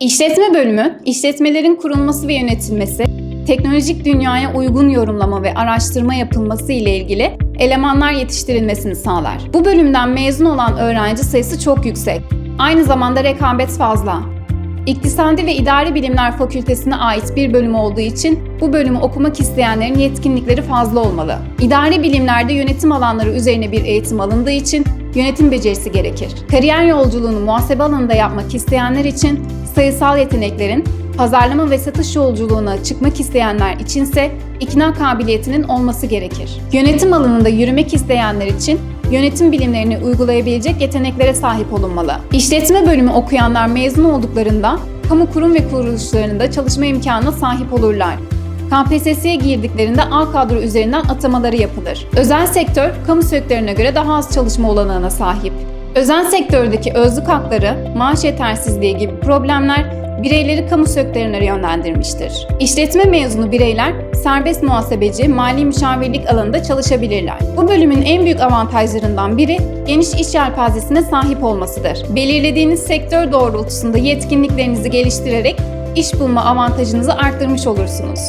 İşletme bölümü, işletmelerin kurulması ve yönetilmesi, teknolojik dünyaya uygun yorumlama ve araştırma yapılması ile ilgili elemanlar yetiştirilmesini sağlar. Bu bölümden mezun olan öğrenci sayısı çok yüksek. Aynı zamanda rekabet fazla. İktisadi ve İdari Bilimler Fakültesine ait bir bölüm olduğu için bu bölümü okumak isteyenlerin yetkinlikleri fazla olmalı. İdari bilimlerde yönetim alanları üzerine bir eğitim alındığı için yönetim becerisi gerekir. Kariyer yolculuğunu muhasebe alanında yapmak isteyenler için sayısal yeteneklerin, pazarlama ve satış yolculuğuna çıkmak isteyenler içinse ikna kabiliyetinin olması gerekir. Yönetim alanında yürümek isteyenler için yönetim bilimlerini uygulayabilecek yeteneklere sahip olunmalı. İşletme bölümü okuyanlar mezun olduklarında kamu kurum ve kuruluşlarında çalışma imkanına sahip olurlar. KPSS'ye girdiklerinde A kadro üzerinden atamaları yapılır. Özel sektör, kamu sektörüne göre daha az çalışma olanağına sahip. Özel sektördeki özlük hakları, maaş yetersizliği gibi problemler bireyleri kamu sektörüne yönlendirmiştir. İşletme mezunu bireyler serbest muhasebeci, mali müşavirlik alanında çalışabilirler. Bu bölümün en büyük avantajlarından biri geniş iş yelpazesine sahip olmasıdır. Belirlediğiniz sektör doğrultusunda yetkinliklerinizi geliştirerek iş bulma avantajınızı arttırmış olursunuz.